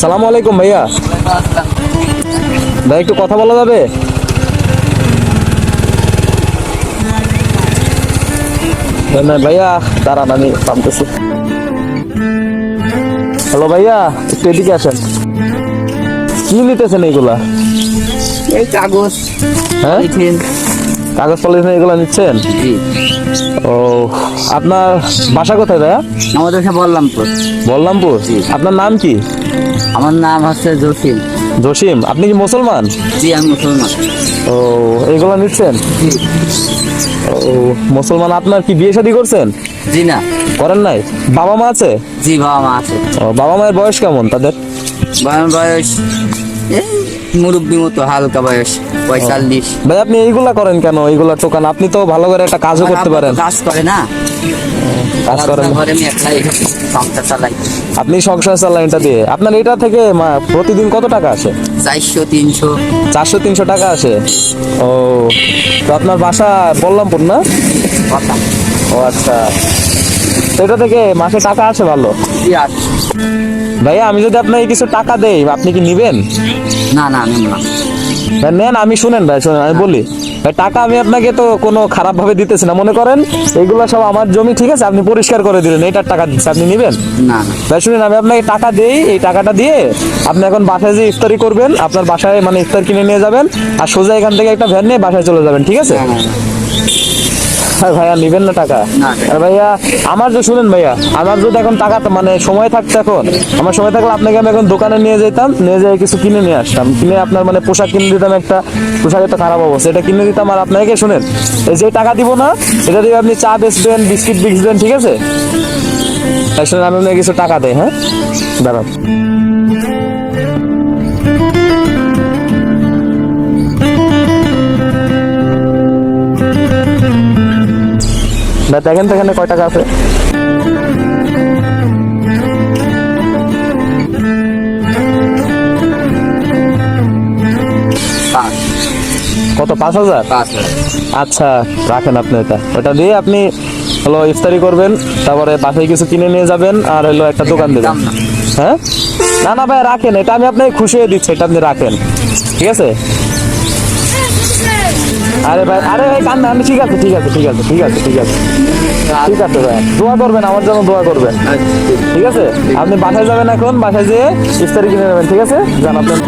সালাম আলাইকুম ভাইয়া। ভাই একটু কথা বলা যাবে? ভাইয়া দাঁড়ান আমি পামতেছি হ্যালো ভাইয়া একটু এদিকে আসেন। কি নিতেছেন এইগুলা? এই কাগজ হ্যাঁ? কাগজ পলিথিন এগুলা নিচ্ছেন? জি। ও আপনার বাসা কোথায় ভাইয়া? আমাদের সব বললাম তো বললামপুর আপনার নাম কি? আমার নাম হচ্ছে জসিম। জসিম। আপনি কি মুসলমান? জি আমি মুসলমান। ও এইগুলা নিচ্ছেন? ও মুসলমান আপনার কি বিয়ে শাদী করছেন? জি না। করেন নাই? বাবা মা আছে? জি বাবা মা আছে। ও বাবা মায়ের বয়স কেমন তাদের? বয়স মুরব্বী মতো হালকা বয়স পঁয়তাল্লিশ। ভাই আপনি এইগুলা করেন কেন? এইগুলা টোকান আপনি তো ভালো করে একটা কাজও করতে পারেন। কাজ করে না। কাজ করেন। সংসার চালাই। আপনি সংসার চালানটা দিয়ে। আপনার এটা থেকে প্রতিদিন কত টাকা আসে? চারশো তিনশো। চারশো তিনশো টাকা আসে? ও তো আপনার বাসা বললামপুর না? ও আচ্ছা। এটা থেকে মাসে টাকা আছে ভালো। ভাইয়া আমি যদি আপনাকে কিছু টাকা দেই আপনি কি নিবেন? না না নেব না। ভাই নেন আমি শুনেন ভাই শুনেন আমি বলি। ভাই টাকা আমি আপনাকে তো কোনো খারাপ ভাবে দিতেছি না মনে করেন? এইগুলো সব আমার জমি ঠিক আছে? আপনি পরিষ্কার করে দিলেন এইটার টাকা দিচ্ছে আপনি নিবেন? না ভাই শুনেন আমি আপনাকে টাকা দেই এই টাকাটা দিয়ে আপনি এখন বাসায় যে ইফতারি করবেন আপনার বাসায় মানে ইফতার কিনে নিয়ে যাবেন আর সোজা এখান থেকে একটা ভ্যান নিয়ে বাসায় চলে যাবেন ঠিক আছে? ভাইয়া নিবেন না টাকা? আর ভাইয়া আমার যে শুনেন ভাইয়া আমার যদি এখন টাকা মানে সময় থাকতো এখন আমার সময় থাকলে আপনাকে আমি এখন দোকানে নিয়ে যেতাম নিয়ে যেয়ে কিছু কিনে নিয়ে আসতাম। কিনে আপনার মানে পোশাক কিনে দিতাম একটা পোশাকের তো খারাপ অবস্থা। এটা কিনে দিতাম আর আপনাকে শুনেন এই যে টাকা দিব না এটা দিয়ে আপনি চা বেচবেন বিস্কিট বেচবেন ঠিক আছে? শুনেন আমি আপনাকে কিছু টাকা দেয় হ্যাঁ? দাঁড়ান। ভাই দেখেন তো এখানে কয় টাকা আছে। কত পাঁচ হাজার? পাঁচ আচ্ছা রাখেন আপনি এটা। ওটা দিয়ে আপনি হলো ইফতারি করবেন তারপরে বাসায় কিছু কিনে নিয়ে যাবেন আর হলো একটা দোকান দেবেন। হ্যাঁ? না না ভাই রাখেন এটা আমি আপনাকে খুশি হয়ে দিচ্ছি এটা আপনি রাখেন। ঠিক আছে? আরে ভাই আরে ভাই, কান্না, আমি ঠিক আছে ঠিক আছে ঠিক আছে ঠিক আছে ঠিক আছে। ঠিক আছে ভাই, দোয়া করবেন, আমার জন্য দোয়া করবেন। ঠিক আছে? আপনি বাসায় যাবেন এখন, বাসায় যেয়ে ইফতারি কিনে নেবেন, ঠিক আছে? জান আপনার